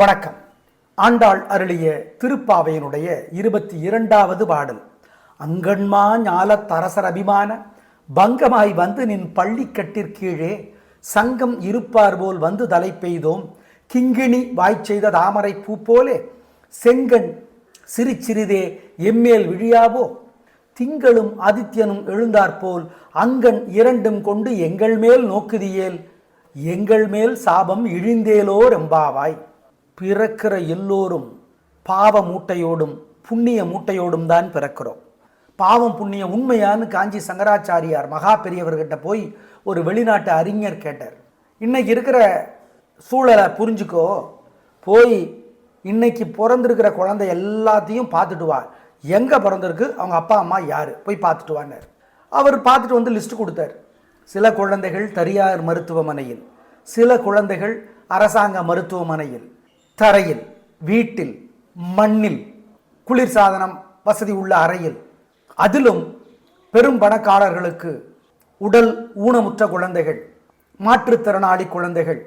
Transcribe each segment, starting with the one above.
வணக்கம். ஆண்டாள் அருளிய திருப்பாவையினுடைய இருபத்தி இரண்டாவது பாடல். அங்கண்மா ஞாலத் தரசர் அபிமான பங்கமாய் வந்து நின் பள்ளி கட்டிற்கீழே சங்கம் இருப்பார் போல் வந்து தலை பெய்தோம் கிங்கிணி வாய்ச்செய்த தாமரை பூ போலே செங்கண் சிறிச்சிறிதே சிறிதே எம்மேல் விழியாவோ? திங்களும் ஆதித்யனும் எழுந்தாற்போல் அங்கன் இரண்டும் கொண்டு எங்கள் மேல் நோக்குதியேல் எங்கள் மேல் சாபம் இழிந்தேலோ ரெம்பாவாய்? பிறக்கிற எல்லோரும் பாவ மூட்டையோடும் புண்ணிய மூட்டையோடும் தான் பிறக்கிறோம். பாவம் புண்ணியம் உண்மையான்னு காஞ்சி சங்கராச்சாரியார் மகா பெரியவர்கிட்ட போய் ஒரு வெளிநாட்டு அறிஞர் கேட்டார். இன்னைக்கு இருக்கிற சூழலை புரிஞ்சுக்கோ. போய் இன்னைக்கு பிறந்திருக்கிற குழந்தை எல்லாத்தையும் பார்த்துட்டு வா. எங்கே பிறந்திருக்கு? அவங்க அப்பா அம்மா யார்? போய் பார்த்துட்டு வான்னார். அவர் பார்த்துட்டு வந்து லிஸ்ட் கொடுத்தார். சில குழந்தைகள் தனியார் மருத்துவமனையில் சில குழந்தைகள் அரசாங்க மருத்துவமனையில் தரையில் வீட்டில் மண்ணில் குளிர்சாதனம் வசதி உள்ள அறையில் அதிலும் பெரும் பணக்காரர்களுக்கு உடல் ஊனமுற்ற குழந்தைகள் மாற்றுத்திறனாளி குழந்தைகள்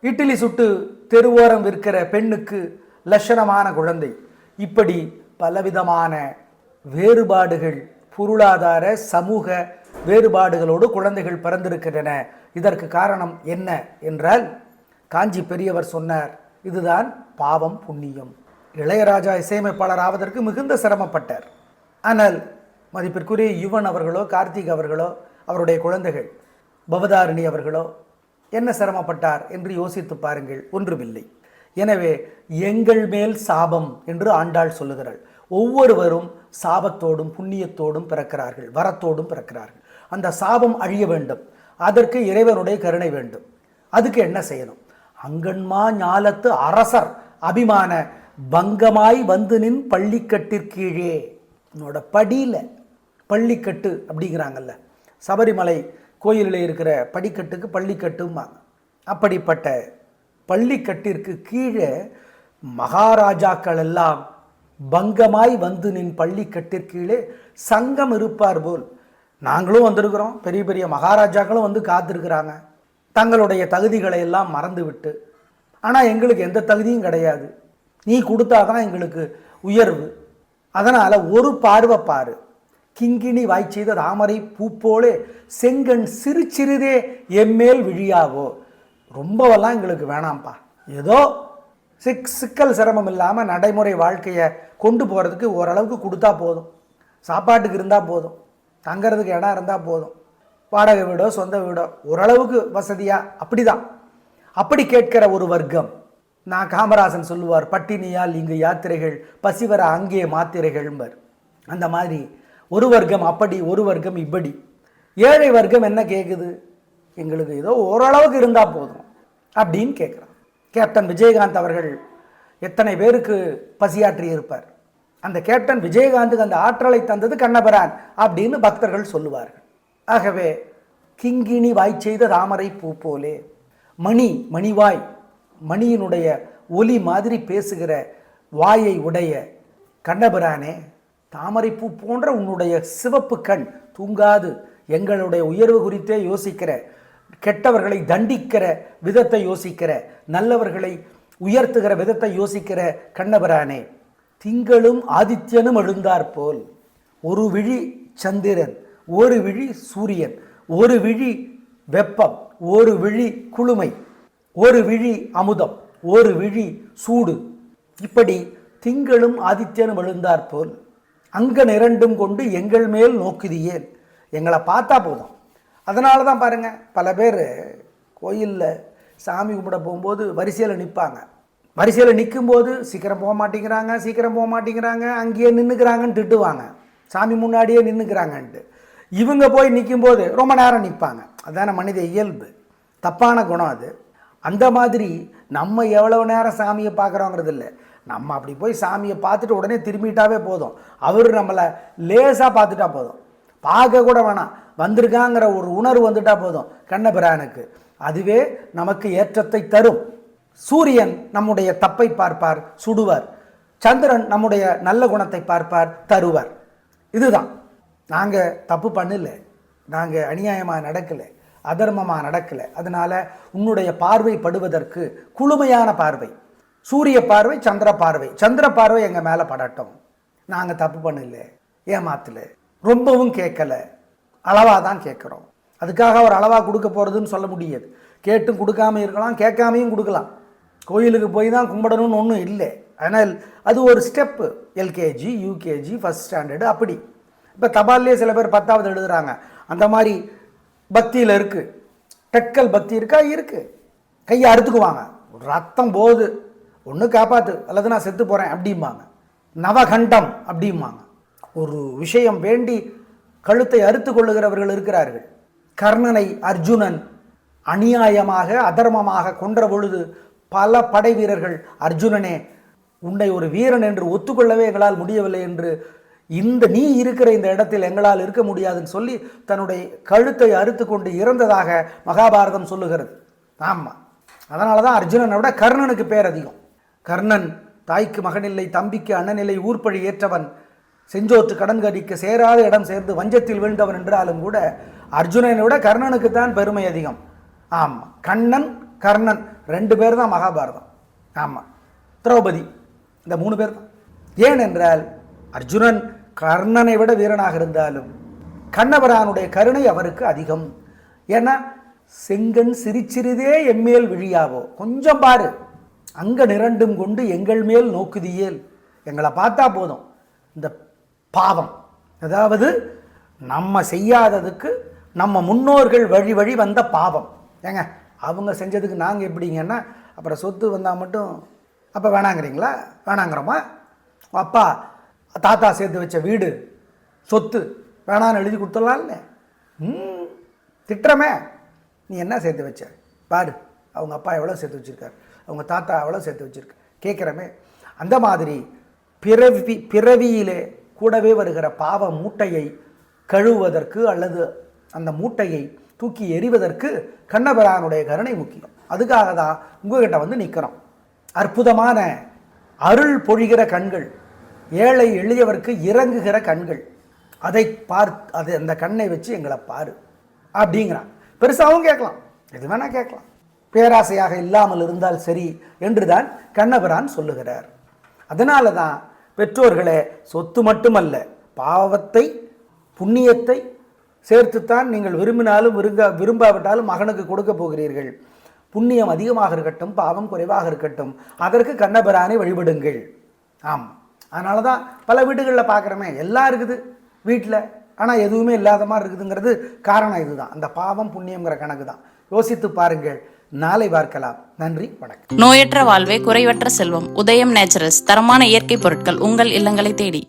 இட்லி சுட்டு தெருவோரம் விற்கிற பெண்ணுக்கு லட்சணமான குழந்தை. இப்படி பலவிதமான வேறுபாடுகள் பொருளாதார சமூக வேறுபாடுகளோடு குழந்தைகள் பிறந்திருக்கின்றன. இதற்கு காரணம் என்ன? என்றால் காஞ்சி பெரியவர் சொன்னார் இதுதான் பாவம் புண்ணியம். இளையராஜா இசையமைப்பாளர் ஆவதற்கு மிகுந்த சிரமப்பட்டார். ஆனால் மதிப்பிற்குரிய யுவன் அவர்களோ கார்த்திக் அவர்களோ அவருடைய குழந்தைகள் பவதாரிணி அவர்களோ என்ன சிரமப்பட்டார் என்று யோசித்து பாருங்கள் ஒன்றுமில்லை. எனவே எங்கள் மேல் சாபம் என்று ஆண்டாள் சொல்லுகிறாள். ஒவ்வொருவரும் சாபத்தோடும் புண்ணியத்தோடும் பிறக்கிறார்கள் வரத்தோடும் பிறக்கிறார்கள். அந்த சாபம் அழிய வேண்டும். அதற்கு இறைவனுடைய கருணை வேண்டும். அதுக்கு என்ன செய்யணும்? அங்கன்மா ஞாலத்து அரசர் அபிமான பங்கமாய் வந்து நின் பள்ளிக்கட்டிற்கீழே உன்னோட படியில் பள்ளிக்கட்டு அப்படிங்கிறாங்கல்ல. சபரிமலை கோயிலில் இருக்கிற படிக்கட்டுக்கு பள்ளிக்கட்டும்பாங்க. அப்படிப்பட்ட பள்ளிக்கட்டிற்கு கீழே மகாராஜாக்கள் எல்லாம் பங்கமாய் வந்து நின் பள்ளிக்கட்டிற்கீழே சங்கம் இருப்பார் போல். நாங்களும் வந்திருக்கிறோம். பெரிய பெரிய மகாராஜாக்களும் வந்து காத்திருக்கிறாங்க. தங்களுடைய தகுதிகளை எல்லாம் மறந்துவிட்டு ஆனால் எங்களுக்கு எந்த தகுதியும் கிடையாது. நீ கொடுத்தாதான் எங்களுக்கு உயர்வு. அதனால் ஒரு பார்வை பாரு. கிங்கிணி வாய் செய்த தாமரை பூப்போலே செங்கன் செங்கண் சிறு சிறிதே எம்மேல் விழியாவோ? ரொம்பவெல்லாம் எங்களுக்கு வேணாம்ப்பா. ஏதோ சிக் சிக்கல் சிரமம் இல்லாமல் நடைமுறை வாழ்க்கையை கொண்டு போகிறதுக்கு ஓரளவுக்கு கொடுத்தா போதும். சாப்பாட்டுக்கு இருந்தால் போதும். தங்கிறதுக்கு இடம் இருந்தால் போதும். வாடகை வீடோ சொந்த வீடோ ஓரளவுக்கு வசதியாக அப்படி தான் அப்படி கேட்கிற ஒரு வர்க்கம். நான் காமராசன் சொல்லுவார் பட்டினியால் இங்கு யாத்திரைகள் பசிவர அங்கே மாத்திரைகள்பர் அந்த மாதிரி ஒரு வர்க்கம் அப்படி ஒரு வர்க்கம் இப்படி. ஏழை வர்க்கம் என்ன கேட்குது எங்களுக்கு ஏதோ ஓரளவுக்கு இருந்தால் போதும் அப்படின்னு கேட்குறான் கேப்டன் விஜயகாந்த் அவர்கள் எத்தனை பேருக்கு பசியாற்றி இருப்பார்? அந்த கேப்டன் விஜயகாந்துக்கு அந்த ஆற்றலை தந்தது கண்ணபரான் அப்படின்னு பக்தர்கள் சொல்லுவார்கள். ஆகவே கிங்கிணி வாய் செய்த தாமரை பூ போலே மணி மணிவாய் மணியினுடைய ஒலி மாதிரி பேசுகிற வாயை உடைய கண்ணபிரானே தாமரைப்பூ போன்ற உன்னுடைய சிவப்பு கண் தூங்காது. எங்களுடைய உயர்வு குறித்தே யோசிக்கிற கெட்டவர்களை தண்டிக்கிற விதத்தை யோசிக்கிற நல்லவர்களை உயர்த்துகிற விதத்தை யோசிக்கிற கண்ணபிரானே திங்களும் ஆதித்யனும் எழுந்தாற்போல் ஒரு விழி சந்திரன் ஒரு விழி சூரியன் ஒரு விழி வெப்பம் ஒரு விழி குளுமை ஒரு விழி அமுதம் ஒரு விழி சூடு. இப்படி திங்களும் ஆதித்யனும் எழுந்தார் போல் அங்கன் இரண்டும் கொண்டு எங்கள் மேல் நோக்குதியேன். எங்களை பார்த்தா போதும். அதனால தான் பாருங்கள் பல பேர் கோயிலில் சாமி கும்பிட போகும்போது வரிசையில் நிற்பாங்க வரிசையில் நிற்கும்போது சீக்கிரம் போக மாட்டேங்கிறாங்க சீக்கிரம் போக மாட்டேங்கிறாங்க அங்கேயே நின்றுக்கிறாங்கன்னு திட்டுவாங்க. சாமி முன்னாடியே நின்றுக்கிறாங்கன்ட்டு இவங்க போய் நிற்கும்போது ரொம்ப நேரம் நிற்பாங்க அதான மனித இயல்பு. தப்பான குணம் அது. அந்த மாதிரி நம்ம எவ்வளவு நேரம் சாமியை பார்க்குறோங்கிறது இல்லை. நம்ம அப்படி போய் சாமியை பார்த்துட்டு உடனே திரும்பிட்டாவே போதும். அவர் நம்மளை லேசாக பார்த்துட்டா போதும். பார்க்க கூட வேணாம். வந்திருக்காங்கிற ஒரு உணர்வு வந்துட்டா போதும். கண்ணபிரானுக்கு. அதுவே நமக்கு ஏற்றத்தை தரும். சூரியன் நம்முடைய தப்பை பார்ப்பார் சுடுவார். சந்திரன் நம்முடைய நல்ல குணத்தை பார்ப்பார் தருவார். இதுதான். நாங்கள் தப்பு பண்ணலை. நாங்கள் அநியாயமாக நடக்கலை. அதர்மமாக நடக்கலை. அதனால் உன்னுடைய பார்வை படுவதற்கு குளுமையான பார்வை. சூரிய பார்வை சந்திர பார்வை. சந்திர பார்வை எங்கள் மேலே படட்டும். நாங்கள் தப்பு பண்ணல. ஏமாத்தல. ரொம்பவும் கேட்கல அளவாக தான் கேட்குறோம் அதுக்காக ஒரு அளவாக கொடுக்க போகிறதுன்னு சொல்ல முடியாது. கேட்டும் கொடுக்காம இருக்கலாம் கேட்காமையும் கொடுக்கலாம். கோயிலுக்கு போய் தான் கும்பிடணும்னு ஒன்றும் இல்லை. ஆனால் அது ஒரு step. LKG UKG first standard அப்படி. இப்போ தபால்லே சில பேர் பத்தாவது எழுதுகிறாங்க அந்த மாதிரி பக்தியில் இருக்குது டெக்கல் பக்தி இருக்கா? இருக்குது கையை அறுத்துக்குவாங்க. ரத்தம் போகுது. ஒன்று காப்பாற்று அல்லது நான் செத்து போகிறேன் அப்படிம்பாங்க. நவகண்டம் அப்படிம்பாங்க. ஒரு விஷயம் வேண்டி கழுத்தை அறுத்து கொள்ளுகிறவர்கள் இருக்கிறார்கள். கர்ணனை அர்ஜுனன் அநியாயமாக அதர்மமாக கொன்ற பொழுது பல படை வீரர்கள் அர்ஜுனனே உன்னை ஒரு வீரன் என்று ஒத்துக்கொள்ளவே எங்களால் முடியவில்லை என்று இந்த நீ இருக்கிற இந்த இடத்தில் எங்களால் இருக்க முடியாதுன்னு சொல்லி தன்னுடைய கழுத்தை அறுத்து கொண்டு இறந்ததாக மகாபாரதம் சொல்லுகிறது. ஆமாம் அதனால தான் அர்ஜுனனை விட கர்ணனுக்கு பேர் அதிகம். கர்ணன் தாய்க்கு மகனில்லை தம்பிக்கு அண்ணனில்லை ஊர்ப்பழி ஏற்றவன் செஞ்சோற்று கடன் கடிக்க சேராத இடம் சேர்ந்து வஞ்சத்தில் வீழ்ந்தவன் என்றாலும் கூட அர்ஜுனனை விட கர்ணனுக்கு தான் பெருமை அதிகம். ஆமாம் கண்ணன் கர்ணன் ரெண்டு பேர் தான் மகாபாரதம். ஆமாம் திரௌபதி இந்த மூணு பேர் தான். ஏனென்றால் அர்ஜுனன் கர்ணனை விட வீரனாக இருந்தாலும் கண்ணபரானுடைய கருணை அவருக்கு அதிகம். ஏன்னா செங்கன் சிரிச்சிறிதே எம்மேல் விழியாவோ? கொஞ்சம் பாரு. அங்க நிரண்டும் கொண்டு எங்கள் மேல் நோக்குதியேல். எங்களை பார்த்தா போதும். இந்த பாவம். அதாவது நம்ம செய்யாததுக்கு நம்ம முன்னோர்கள் வழி வழி வந்த பாவம். ஏங்க அவங்க செஞ்சதுக்கு நாங்கள் எப்படிங்கன்னா அப்புறம் சொத்து வந்தால் மட்டும் அப்போ வேணாங்கிறீங்களா? வேணாங்கிறோமா? அப்பா தாத்தா சேர்த்து வச்ச வீடு சொத்து வேணான்னு எழுதி கொடுத்துடலாம்ல ம் திட்டுறமே. நீ என்ன சேர்த்து வச்ச? பாரு அவங்க அப்பா எவ்வளோ சேர்த்து வச்சிருக்காரு. அவங்க தாத்தா எவ்வளோ சேர்த்து வச்சிருக்க. கேட்குறமே அந்த மாதிரி பிறவி பிறவியிலே கூடவே வருகிற பாவ மூட்டையை கழுவுவதற்கு அல்லது அந்த மூட்டையை தூக்கி எறிவதற்கு கண்ணபிரானுடைய கருணை முக்கியம். அதுக்காக தான் உங்ககிட்ட வந்து நிற்கிறோம் அற்புதமான அருள் பொழிகிற கண்கள். ஏழை எளியவருக்கு இறங்குகிற கண்கள். அதை பார் அது அந்த கண்ணை வச்சு எங்களை பாரு அப்படிங்கிறான். பெருசாகவும் கேட்கலாம். எது வேணால் கேட்கலாம். பேராசையாக இல்லாமல் இருந்தால் சரி என்றுதான் கண்ணபிரான் சொல்லுகிறார். அதனால தான் பெற்றோர்களே சொத்து மட்டுமல்ல பாவத்தை புண்ணியத்தை சேர்த்துத்தான் நீங்கள் விரும்பினாலும் விரும்ப விரும்பாவிட்டாலும் மகனுக்கு கொடுக்க போகிறீர்கள். புண்ணியம் அதிகமாக இருக்கட்டும் பாவம் குறைவாக இருக்கட்டும் அதற்கு கண்ணபிரானை வழிபடுங்கள். ஆம். அதனால தான் பல வீடுகளில் பார்க்குறோமே எல்லாம் இருக்குது வீட்டில் ஆனால் எதுவுமே இல்லாத மாதிரி இருக்குதுங்கிறது காரணம் இதுதான். அந்த பாவம் புண்ணியங்கிற கணக்கு தான் யோசித்து பாருங்கள். நாளை பார்க்கலாம். நன்றி வணக்கம். நோயற்ற வாழ்வே குறைவற்ற செல்வம். உதயம் நேச்சுரல்ஸ் தரமான இயற்கை பொருட்கள் உங்கள் இல்லங்களை தேடி.